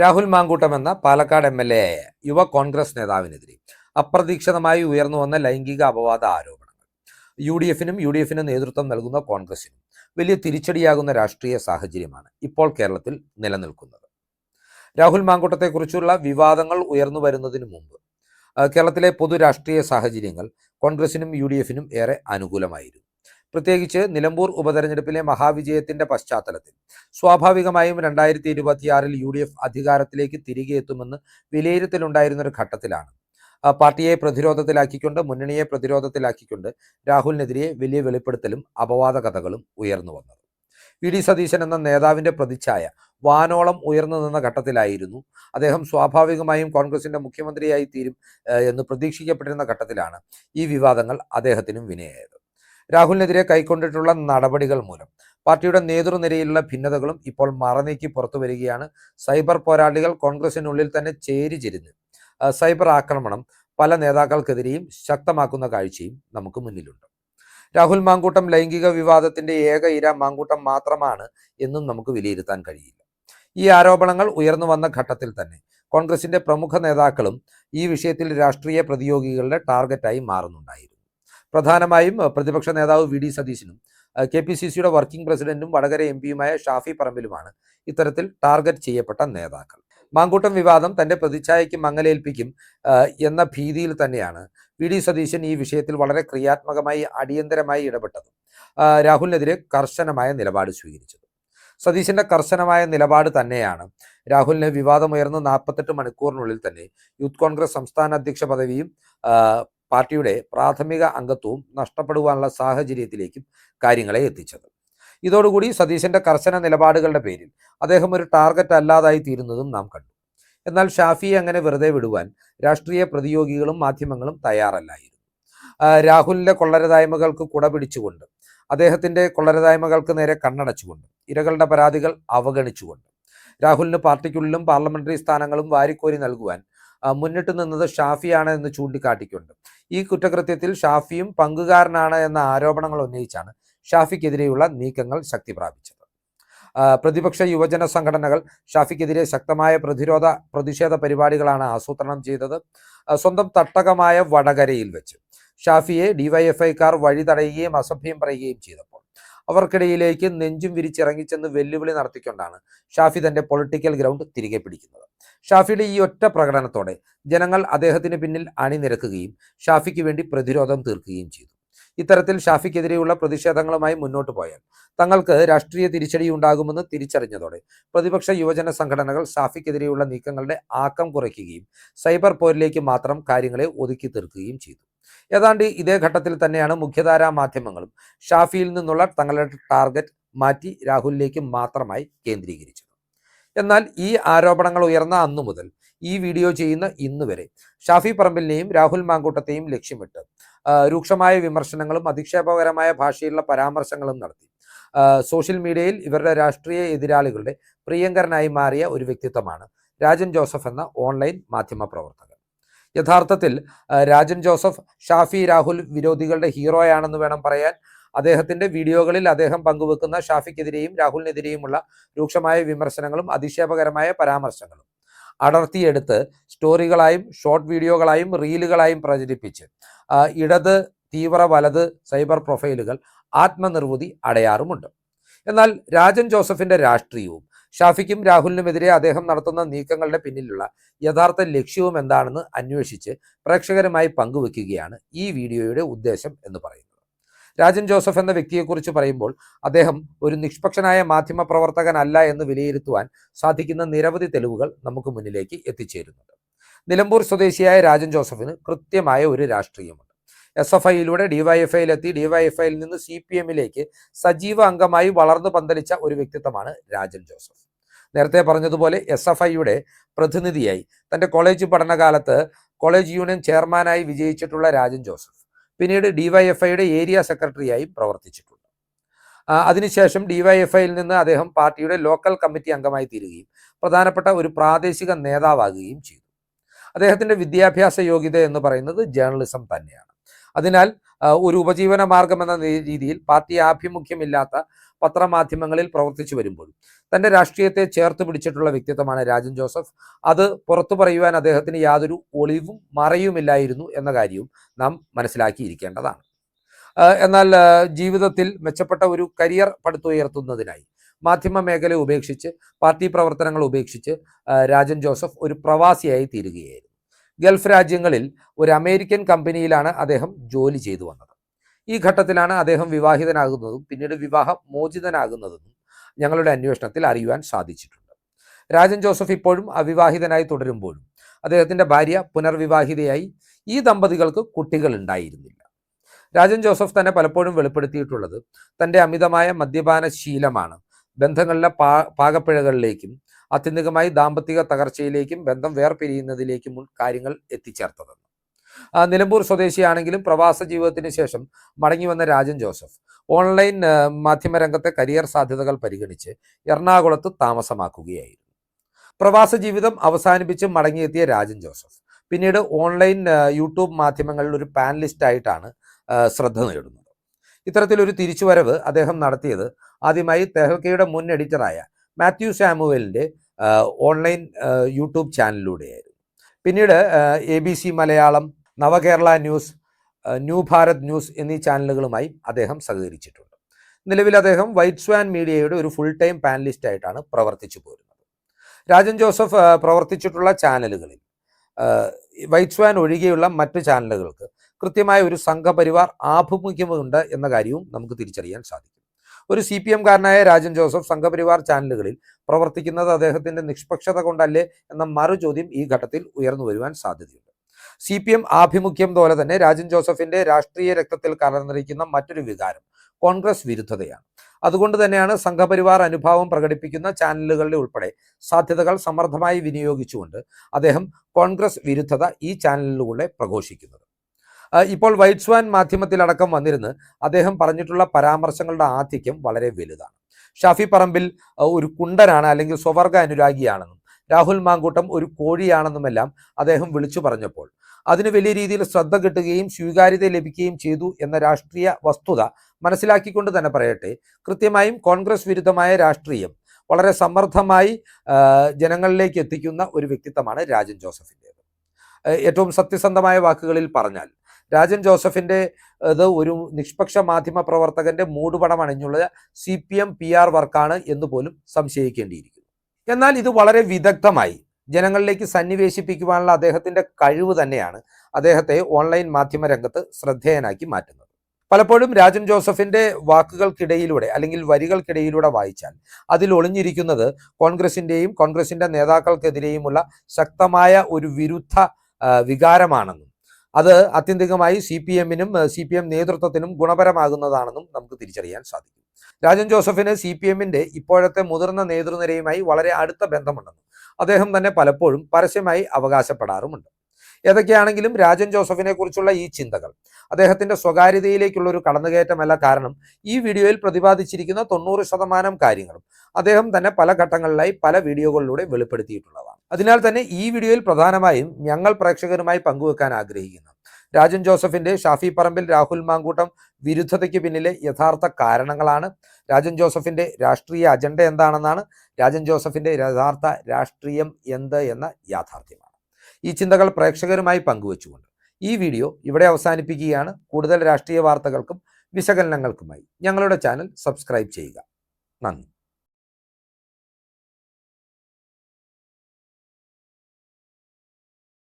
രാഹുൽ മാങ്കൂട്ടം എന്ന Palakkad M L A യുവ കോൺഗ്രസ് നേതാവിനെതിരെ അപ്രതീക്ഷിതമായി ഉയർന്നു വന്ന ലൈംഗിക അപവാദ ആരോപണങ്ങൾ. യു ഡി എഫിനും യു ഡി എഫിനും നേതൃത്വം നൽകുന്ന കോൺഗ്രസിനും വലിയ തിരിച്ചടിയാകുന്ന രാഷ്ട്രീയ സാഹചര്യമാണ് ഇപ്പോൾ കേരളത്തിൽ നിലനിൽക്കുന്നത്. രാഹുൽ മാങ്കൂട്ടത്തെക്കുറിച്ചുള്ള വിവാദങ്ങൾ ഉയർന്നു വരുന്നതിന് മുമ്പ് കേരളത്തിലെ പൊതു രാഷ്ട്രീയ സാഹചര്യങ്ങൾ കോൺഗ്രസിനും യു ഏറെ അനുകൂലമായിരുന്നു. പ്രത്യേകിച്ച് നിലമ്പൂർ ഉപതെരഞ്ഞെടുപ്പിലെ മഹാവിജയത്തിന്റെ പശ്ചാത്തലത്തിൽ. സ്വാഭാവികമായും രണ്ടായിരത്തി ഇരുപത്തിയാറിൽ യു ഡി എഫ് അധികാരത്തിലേക്ക് തിരികെ എത്തുമെന്ന് വിലയിരുത്തലുണ്ടായിരുന്ന ഒരു ഘട്ടത്തിലാണ്. പാർട്ടിയെ പ്രതിരോധത്തിലാക്കിക്കൊണ്ട് മുന്നണിയെ പ്രതിരോധത്തിലാക്കിക്കൊണ്ട് രാഹുലിനെതിരെ വലിയ വെളിപ്പെടുത്തലും അപവാദ കഥകളും ഉയർന്നു വന്നത്. വി ഡി സതീശൻ എന്ന നേതാവിന്റെ പ്രതിച്ഛായ വാനോളം ഉയർന്നു നിന്ന ഘട്ടത്തിലായിരുന്നു. അദ്ദേഹം സ്വാഭാവികമായും കോൺഗ്രസിന്റെ മുഖ്യമന്ത്രിയായി തീരും എന്ന് പ്രതീക്ഷിക്കപ്പെട്ടിരുന്ന ഘട്ടത്തിലാണ് ഈ വിവാദങ്ങൾ അദ്ദേഹത്തിനും വിനയായത്. രാഹുലിനെതിരെ കൈക്കൊണ്ടിട്ടുള്ള നടപടികൾ മൂലം. പാർട്ടിയുടെ നേതൃനിരയിലുള്ള ഭിന്നതകളും ഇപ്പോൾ മറനീക്കി പുറത്തു വരികയാണ്. സൈബർ പോരാളികൾ കോൺഗ്രസിനുള്ളിൽ തന്നെ ചേരിചിരുന്ന് ആ, സൈബർ ആക്രമണം പല നേതാക്കൾക്കെതിരെയും ശക്തമാക്കുന്ന കാഴ്ചയും നമുക്ക് മുന്നിലുണ്ട്. രാഹുൽ മാങ്കൂട്ടം ലൈംഗിക വിവാദത്തിന്റെ ഏക ഇര മാങ്കൂട്ടം മാത്രമാണ് എന്നും നമുക്ക് വിലയിരുത്താൻ കഴിയില്ല. ഈ ആരോപണങ്ങൾ ഉയർന്നു വന്ന ഘട്ടത്തിൽ തന്നെ കോൺഗ്രസിന്റെ പ്രമുഖ നേതാക്കളും ഈ വിഷയത്തിൽ രാഷ്ട്രീയ പ്രതിയോഗികളുടെ ടാർഗറ്റായി മാറുന്നുണ്ടായിരുന്നു. പ്രധാനമായും പ്രതിപക്ഷ നേതാവ് വി ഡി സതീശനും കെ പി സി സിയുടെ വർക്കിംഗ് പ്രസിഡന്റും വടകര എം പിയുമായ ഷാഫി പറമ്പിലുമാണ് ഇത്തരത്തിൽ ടാർഗറ്റ് ചെയ്യപ്പെട്ട നേതാക്കൾ. മാങ്കൂട്ടം വിവാദം തന്റെ പ്രതിച്ഛായയ്ക്ക് മങ്ങലേൽപ്പിക്കും എന്ന ഭീതിയിൽ തന്നെയാണ് വി ഡി സതീശൻ ഈ വിഷയത്തിൽ വളരെ ക്രിയാത്മകമായി അടിയന്തരമായി ഇടപെട്ടത് രാഹുലിനെതിരെ കർശനമായ നിലപാട് സ്വീകരിച്ചത്. സതീശന്റെ കർശനമായ നിലപാട് തന്നെയാണ് രാഹുലിന് വിവാദമുയർന്ന് നാൽപ്പത്തെട്ട് മണിക്കൂറിനുള്ളിൽ തന്നെ യൂത്ത് കോൺഗ്രസ് സംസ്ഥാന അധ്യക്ഷ പദവിയും പാർട്ടിയുടെ പ്രാഥമിക അംഗത്വവും നഷ്ടപ്പെടുവാനുള്ള സാഹചര്യത്തിലേക്കും കാര്യങ്ങളെ എത്തിച്ചത്. ഇതോടുകൂടി സതീശന്റെ കർശന നിലപാടുകളുടെ പേരിൽ അദ്ദേഹം ഒരു ടാർഗറ്റ് അല്ലാതായി തീരുന്നതും നാം കണ്ടു. എന്നാൽ ഷാഫിയെ അങ്ങനെ വെറുതെ വിടുവാൻ രാഷ്ട്രീയ പ്രതിയോഗികളും മാധ്യമങ്ങളും തയ്യാറല്ലായിരുന്നു. രാഹുലിന്റെ കൊള്ളരതായ്മകൾക്ക് കുട പിടിച്ചുകൊണ്ട് അദ്ദേഹത്തിന്റെ കൊള്ളരതായ്മകൾക്ക് നേരെ കണ്ണടച്ചുകൊണ്ട് ഇരകളുടെ പരാതികൾ അവഗണിച്ചുകൊണ്ട് രാഹുലിന് പാർട്ടിക്കുള്ളിലും പാർലമെന്ററി സ്ഥാനങ്ങളും വാരിക്കോരി നൽകുവാൻ മുന്നിട്ട് നിന്നത് ഷാഫിയാണ് എന്ന് ചൂണ്ടിക്കാട്ടിക്കൊണ്ട്. ഈ കുറ്റകൃത്യത്തിൽ ഷാഫിയും പങ്കുകാരനാണ് എന്ന ആരോപണങ്ങൾ ഉന്നയിച്ചാണ് ഷാഫിക്കെതിരെയുള്ള നീക്കങ്ങൾ ശക്തി പ്രാപിച്ചത് പ്രതിപക്ഷ യുവജന സംഘടനകൾ ഷാഫിക്കെതിരെ ശക്തമായ പ്രതിരോധ പ്രതിഷേധ പരിപാടികളാണ് ആസൂത്രണം ചെയ്തത്. സ്വന്തം തട്ടകമായ വടകരയിൽ വെച്ച് ഷാഫിയെ ഡിവൈഎഫ്ഐക്കാർ വഴി തടയുകയും അസഭ്യം പറയുകയും ചെയ്തപ്പോൾ അവർക്കിടയിലേക്ക് നെഞ്ചും വിരിച്ചിറങ്ങിച്ചെന്ന് വെല്ലുവിളി നടത്തിക്കൊണ്ടാണ് ഷാഫി തന്റെ പൊളിറ്റിക്കൽ ഗ്രൗണ്ട് തിരികെ പിടിക്കുന്നത്. ഷാഫിയുടെ ഈ ഒറ്റ പ്രകടനത്തോടെ ജനങ്ങൾ അദ്ദേഹത്തിന് പിന്നിൽ അണിനിരക്കുകയും ഷാഫിക്ക് വേണ്ടി പ്രതിരോധം തീർക്കുകയും ചെയ്തു. ഇത്തരത്തിൽ ഷാഫിക്കെതിരെയുള്ള പ്രതിഷേധങ്ങളുമായി മുന്നോട്ട് പോയാൽ തങ്ങൾക്ക് രാഷ്ട്രീയ തിരിച്ചടി ഉണ്ടാകുമെന്ന് തിരിച്ചറിഞ്ഞതോടെ പ്രതിപക്ഷ യുവജന സംഘടനകൾ ഷാഫിക്കെതിരെയുള്ള നീക്കങ്ങളുടെ ആക്കം കുറയ്ക്കുകയും സൈബർ പോരിലേക്ക് മാത്രം കാര്യങ്ങളെ ഒതുക്കി തീർക്കുകയും ചെയ്തു. ഏതാണ്ട് ഇതേ ഘട്ടത്തിൽ തന്നെയാണ് മുഖ്യധാരാ മാധ്യമങ്ങളും ഷാഫിയിൽ നിന്നുള്ള തങ്ങളുടെ ടാർഗറ്റ് മാറ്റി രാഹുലിലേക്ക് മാത്രമായി കേന്ദ്രീകരിച്ചത്. എന്നാൽ ഈ ആരോപണങ്ങൾ ഉയർന്ന അന്നു മുതൽ ഈ വീഡിയോ ചെയ്യുന്ന ഇന്ന് വരെ ഷാഫി പറമ്പിലിനെയും രാഹുൽ മാങ്കൂട്ടത്തെയും ലക്ഷ്യമിട്ട് രൂക്ഷമായ വിമർശനങ്ങളും അധിക്ഷേപകരമായ ഭാഷയിലുള്ള പരാമർശങ്ങളും നടത്തി. സോഷ്യൽ മീഡിയയിൽ ഇവരുടെ രാഷ്ട്രീയ എതിരാളികളുടെ പ്രിയങ്കരനായി മാറിയ ഒരു വ്യക്തിത്വമാണ് രാജൻ ജോസഫ് എന്ന ഓൺലൈൻ മാധ്യമ പ്രവർത്തകൻ. യഥാർത്ഥത്തിൽ രാജൻ ജോസഫ് ഷാഫി രാഹുൽ വിരോധികളുടെ ഹീറോയാണെന്ന് വേണം പറയാൻ. അദ്ദേഹത്തിന്റെ വീഡിയോകളിൽ അദ്ദേഹം പങ്കുവെക്കുന്ന ഷാഫിക്കെതിരെയും രാഹുലിനെതിരെയുമുള്ള രൂക്ഷമായ വിമർശനങ്ങളും അധിക്ഷേപകരമായ പരാമർശങ്ങളും അടർത്തിയെടുത്ത് സ്റ്റോറികളായും ഷോർട്ട് വീഡിയോകളായും റീലുകളായും പ്രചരിപ്പിച്ച് ഇടത് തീവ്ര വലത് സൈബർ പ്രൊഫൈലുകൾ ആത്മനിർവൃതി അടയാറുമുണ്ട്. എന്നാൽ രാജൻ ജോസഫിന്റെ രാഷ്ട്രീയവും ഷാഫിക്കും രാഹുലിനുമെതിരെ അദ്ദേഹം നടത്തുന്ന നീക്കങ്ങളുടെ പിന്നിലുള്ള യഥാർത്ഥ ലക്ഷ്യവും എന്താണെന്ന് അന്വേഷിച്ച് പ്രേക്ഷകരുമായി പങ്കുവെക്കുകയാണ് ഈ വീഡിയോയുടെ ഉദ്ദേശം എന്ന് പറയുന്നത്. രാജൻ ജോസഫ് എന്ന വ്യക്തിയെക്കുറിച്ച് പറയുമ്പോൾ അദ്ദേഹം ഒരു നിഷ്പക്ഷനായ മാധ്യമ പ്രവർത്തകനല്ല എന്ന് വിലയിരുത്തുവാൻ സാധിക്കുന്ന നിരവധി തെളിവുകൾ നമുക്ക് മുന്നിലേക്ക് എത്തിച്ചേരുന്നുണ്ട്. നിലമ്പൂർ സ്വദേശിയായ രാജൻ ജോസഫിന് കൃത്യമായ ഒരു രാഷ്ട്രീയമുണ്ട്. എസ് എഫ് ഐയിലൂടെ ഡിവൈഎഫ്ഐയിലെത്തി ഡിവൈഎഫ്ഐയിൽ നിന്ന് സി പി എമ്മിലേക്ക് സജീവ അംഗമായി വളർന്നു പന്തലിച്ച ഒരു വ്യക്തിത്വമാണ് രാജൻ ജോസഫ്. നേരത്തെ പറഞ്ഞതുപോലെ എസ് എഫ് ഐയുടെ പ്രതിനിധിയായി തന്റെ കോളേജ് പഠനകാലത്ത് കോളേജ് യൂണിയൻ ചെയർമാനായി വിജയിച്ചിട്ടുള്ള രാജൻ ജോസഫ് പിന്നീട് ഡിവൈഎഫ്ഐയുടെ ഏരിയ സെക്രട്ടറിയായും പ്രവർത്തിച്ചിട്ടുണ്ട്. അതിനുശേഷം ഡിവൈഎഫ്ഐയിൽ നിന്ന് അദ്ദേഹം പാർട്ടിയുടെ ലോക്കൽ കമ്മിറ്റി അംഗമായി തീരുകയും പ്രധാനപ്പെട്ട ഒരു പ്രാദേശിക നേതാവാകുകയും ചെയ്തു. അദ്ദേഹത്തിന്റെ വിദ്യാഭ്യാസ യോഗ്യത എന്ന് പറയുന്നത് ജേർണലിസം തന്നെയാണ്. അതിനാൽ ഒരു ഉപജീവന മാർഗം എന്ന രീതിയിൽ പാർട്ടി ആഭിമുഖ്യമില്ലാത്ത പത്രമാധ്യമങ്ങളിൽ പ്രവർത്തിച്ചു വരുമ്പോഴും തന്റെ രാഷ്ട്രീയത്തെ ചേർത്ത് പിടിച്ചിട്ടുള്ള വ്യക്തിത്വമാണ് രാജൻ ജോസഫ്. അത് പുറത്തു പറയുവാൻ അദ്ദേഹത്തിന് യാതൊരു ഒളിവും മറയുമില്ലായിരുന്നു എന്ന കാര്യവും നാം മനസ്സിലാക്കിയിരിക്കേണ്ടതാണ്. എന്നാൽ ജീവിതത്തിൽ മെച്ചപ്പെട്ട ഒരു കരിയർ പടുത്തുയർത്തുന്നതിനായി മാധ്യമ മേഖല ഉപേക്ഷിച്ച് പാർട്ടി പ്രവർത്തനങ്ങൾ ഉപേക്ഷിച്ച് രാജൻ ജോസഫ് ഒരു പ്രവാസിയായി തീരുകയായിരുന്നു. ഗൾഫ് രാജ്യങ്ങളിൽ ഒരു അമേരിക്കൻ കമ്പനിയിലാണ് അദ്ദേഹം ജോലി ചെയ്തു വന്നത്. ഈ ഘട്ടത്തിലാണ് അദ്ദേഹം വിവാഹിതനാകുന്നതും പിന്നീട് വിവാഹ മോചിതനാകുന്നതെന്നും ഞങ്ങളുടെ അന്വേഷണത്തിൽ അറിയുവാൻ സാധിച്ചിട്ടുണ്ട്. രാജൻ ജോസഫ് ഇപ്പോഴും അവിവാഹിതനായി തുടരുമ്പോഴും അദ്ദേഹത്തിന്റെ ഭാര്യ പുനർവിവാഹിതയായി ഈ ദമ്പതികൾക്ക് കുട്ടികൾ ഉണ്ടായിരുന്നില്ല. രാജൻ ജോസഫ് തന്നെ പലപ്പോഴും വെളിപ്പെടുത്തിയിട്ടുള്ളത് തന്റെ അമിതമായ മദ്യപാന ശീലമാണ് ബന്ധങ്ങളിലെ പാ പാകപ്പിഴകളിലേക്കും ആത്യന്തികമായി ദാമ്പത്തിക തകർച്ചയിലേക്കും ബന്ധം വേർപിരിയുന്നതിലേക്കും കാര്യങ്ങൾ എത്തിച്ചേർത്തതെന്ന് നിലമ്പൂർ സ്വദേശിയാണെങ്കിലും പ്രവാസ ജീവിതത്തിന് ശേഷം മടങ്ങി വന്ന രാജൻ ജോസഫ് ഓൺലൈൻ മാധ്യമരംഗത്തെ കരിയർ സാധ്യതകൾ പരിഗണിച്ച് എറണാകുളത്ത് താമസമാക്കുകയായിരുന്നു. പ്രവാസ ജീവിതം അവസാനിപ്പിച്ച് മടങ്ങിയെത്തിയ രാജൻ ജോസഫ് പിന്നീട് ഓൺലൈൻ യൂട്യൂബ് മാധ്യമങ്ങളിൽ ഒരു പാനലിസ്റ്റ് ആയിട്ടാണ് ആ, ശ്രദ്ധ നേടുന്നത്. ഇത്തരത്തിലൊരു തിരിച്ചുവരവ് അദ്ദേഹം നടത്തിയത് ആദ്യമായി തെഹൽക്കയുടെ മുൻ എഡിറ്ററായ മാത്യു സാമുവലിന്റെ ഓൺലൈൻ യൂട്യൂബ് ചാനലിലൂടെയായിരുന്നു. പിന്നീട് A B C Malayalam Navakerala news new Bharat news എന്നീ ചാനലുകളുമായി അദ്ദേഹം സഹകരിച്ചിട്ടുണ്ട്. നിലവിൽ അദ്ദേഹം വൈറ്റ് സ്വാൻ മീഡിയയുടെ ഒരു ഫുൾ ടൈം പാനലിസ്റ്റ് ആയിട്ടാണ് പ്രവർത്തിച്ചു പോരുന്നത്. രാജൻ ജോസഫ് പ്രവർത്തിച്ചിട്ടുള്ള ചാനലുകളിൽ വൈറ്റ് സ്വാൻ ഒഴികെയുള്ള മറ്റ് ചാനലുകൾക്ക് കൃത്യമായ ഒരു സംഘപരിവാർ ആഭിമുഖ്യമുണ്ട് എന്ന കാര്യവും നമുക്ക് തിരിച്ചറിയാൻ സാധിക്കും. ഒരു സി പി എംകാരനായ രാജൻ ജോസഫ് സംഘപരിവാർ ചാനലുകളിൽ പ്രവർത്തിക്കുന്നത് അദ്ദേഹത്തിന്റെ നിഷ്പക്ഷത കൊണ്ടല്ലേ എന്ന മറുചോദ്യം ഈ ഘട്ടത്തിൽ ഉയർന്നു വരുവാൻ സാധ്യതയുണ്ട്. സി പി എം ആഭിമുഖ്യം പോലെ തന്നെ രാജൻ ജോസഫിന്റെ രാഷ്ട്രീയ രക്തത്തിൽ കലർന്നിരിക്കുന്ന മറ്റൊരു വികാരം കോൺഗ്രസ് വിരുദ്ധതയാണ്. അതുകൊണ്ട് തന്നെയാണ് സംഘപരിവാർ അനുഭാവം പ്രകടിപ്പിക്കുന്ന ചാനലുകളുടെ ഉൾപ്പെടെ സാധ്യതകൾ സമർത്ഥമായി വിനിയോഗിച്ചുകൊണ്ട് അദ്ദേഹം കോൺഗ്രസ് വിരുദ്ധത ഈ ചാനലിലൂടെ പ്രഘോഷിക്കുന്നത്. ഇപ്പോൾ വൈറ്റ്സ്വാൻ മാധ്യമത്തിലടക്കം വന്നിരുന്ന് അദ്ദേഹം പറഞ്ഞിട്ടുള്ള പരാമർശങ്ങളുടെ ആധിക്യം വളരെ വലുതാണ്. ഷാഫി പറമ്പിൽ ഒരു കുണ്ടനാണ് അല്ലെങ്കിൽ സ്വവർഗ അനുരാഗിയാണെന്നും രാഹുൽ മാങ്കൂട്ടം ഒരു കോഴിയാണെന്നുമെല്ലാം അദ്ദേഹം വിളിച്ചു പറഞ്ഞപ്പോൾ അതിന് വലിയ രീതിയിൽ ശ്രദ്ധ കിട്ടുകയും സ്വീകാര്യത ലഭിക്കുകയും ചെയ്തു എന്ന രാഷ്ട്രീയ വസ്തുത മനസ്സിലാക്കിക്കൊണ്ട് തന്നെ പറയട്ടെ കൃത്യമായും കോൺഗ്രസ് വിരുദ്ധമായ രാഷ്ട്രീയം വളരെ സമർത്ഥമായി ജനങ്ങളിലേക്ക് എത്തിക്കുന്ന ഒരു വ്യക്തിത്വമാണ് രാജൻ ജോസഫിന്റേത്. ഏറ്റവും സത്യസന്ധമായ വാക്കുകളിൽ പറഞ്ഞാൽ രാജൻ ജോസഫിന്റെ ഇത് ഒരു നിഷ്പക്ഷ മാധ്യമ പ്രവർത്തകന്റെ മൂടുപടം അണിഞ്ഞുള്ള C P M P R വർക്കാണ് എന്ന് പോലും സംശയിക്കേണ്ടിയിരിക്കുന്നു. എന്നാൽ ഇത് വളരെ വിദഗ്ധമായി ജനങ്ങളിലേക്ക് സന്നിവേശിപ്പിക്കുവാനുള്ള അദ്ദേഹത്തിന്റെ കഴിവ് തന്നെയാണ് അദ്ദേഹത്തെ ഓൺലൈൻ മാധ്യമ രംഗത്ത് ശ്രദ്ധേയനാക്കി മാറ്റുന്നത്. പലപ്പോഴും രാജൻ ജോസഫിന്റെ വാക്കുകൾക്കിടയിലൂടെ അല്ലെങ്കിൽ വരികൾക്കിടയിലൂടെ വായിച്ചാൽ അതിൽ ഒളിഞ്ഞിരിക്കുന്നത് കോൺഗ്രസിന്റെയും കോൺഗ്രസിന്റെ നേതാക്കൾക്കെതിരെയുമുള്ള ശക്തമായ ഒരു വിരുദ്ധ വികാരമാണെന്നും അത് ആത്യന്തികമായി സി പി എമ്മിനും സി പി എം നേതൃത്വത്തിനും ഗുണപരമാകുന്നതാണെന്നും നമുക്ക് തിരിച്ചറിയാൻ സാധിക്കും. രാജൻ ജോസഫിന് സി പി എമ്മിന്റെ ഇപ്പോഴത്തെ മുതിർന്ന നേതൃനിരയുമായി വളരെ അടുത്ത ബന്ധമുണ്ടെന്നും അദ്ദേഹം തന്നെ പലപ്പോഴും പരസ്യമായി അവകാശപ്പെടാറുമുണ്ട്. ഏതൊക്കെയാണെങ്കിലും രാജൻ ജോസഫിനെ കുറിച്ചുള്ള ഈ ചിന്തകൾ അദ്ദേഹത്തിന്റെ സ്വകാര്യതയിലേക്കുള്ള ഒരു കടന്നുകയറ്റമല്ല കാരണം ഈ വീഡിയോയിൽ പ്രതിപാദിച്ചിരിക്കുന്ന തൊണ്ണൂറ് ശതമാനം കാര്യങ്ങളും അദ്ദേഹം തന്നെ പല ഘട്ടങ്ങളിലായി പല വീഡിയോകളിലൂടെ വെളിപ്പെടുത്തിയിട്ടുള്ളതാണ്. അതിനാൽ തന്നെ ഈ വീഡിയോയിൽ പ്രധാനമായും ഞങ്ങൾ പ്രേക്ഷകരുമായി പങ്കുവെക്കാൻ ആഗ്രഹിക്കുന്നു. രാജൻ ജോസഫിന്റെ ഷാഫി പറമ്പിൽ രാഹുൽ മാങ്കൂട്ടം വിരുദ്ധതയ്ക്ക് പിന്നിലെ യഥാർത്ഥ കാരണങ്ങളാണ്. രാജൻ ജോസഫിന്റെ രാഷ്ട്രീയ അജണ്ട എന്താണെന്നാണ്. രാജൻ ജോസഫിന്റെ യഥാർത്ഥ രാഷ്ട്രീയം എന്ത് എന്ന യാഥാർത്ഥ്യമാണ്. ഈ ചിന്തകൾ പ്രേക്ഷകരുമായി പങ്കുവച്ചുകൊണ്ട് ഈ വീഡിയോ ഇവിടെ അവസാനിപ്പിക്കുകയാണ്. കൂടുതൽ രാഷ്ട്രീയ വാർത്തകൾക്കും വിശകലനങ്ങൾക്കുമായി ഞങ്ങളുടെ ചാനൽ സബ്സ്ക്രൈബ് ചെയ്യുക. നന്ദി.